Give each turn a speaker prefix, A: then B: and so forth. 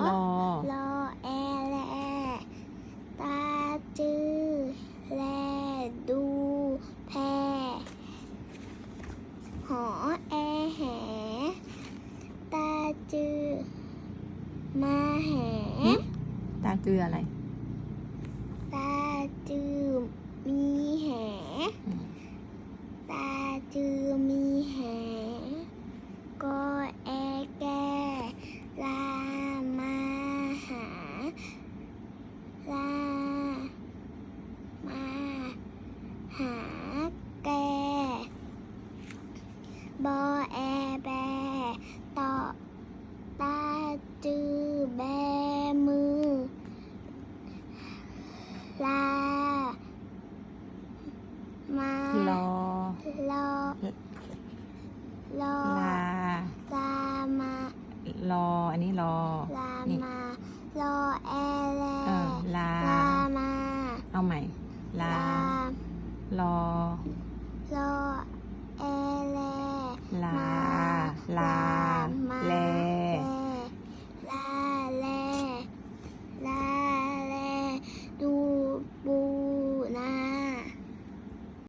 A: รอ
B: รอแอแลตาจือแลดูแพหอแอแหตาจือมาแห
A: หึตาจืออะไร
B: ตาจือมีแห
A: อืม
B: ตาจือมี มือ ลา มาร
A: อ
B: รอรอ
A: ลา
B: ลามา
A: รอ อันนี้รอ
B: ลามารอแอแล
A: ลา
B: ลามา
A: เอาใหม่ ลา
B: รอ
A: รอแอลเล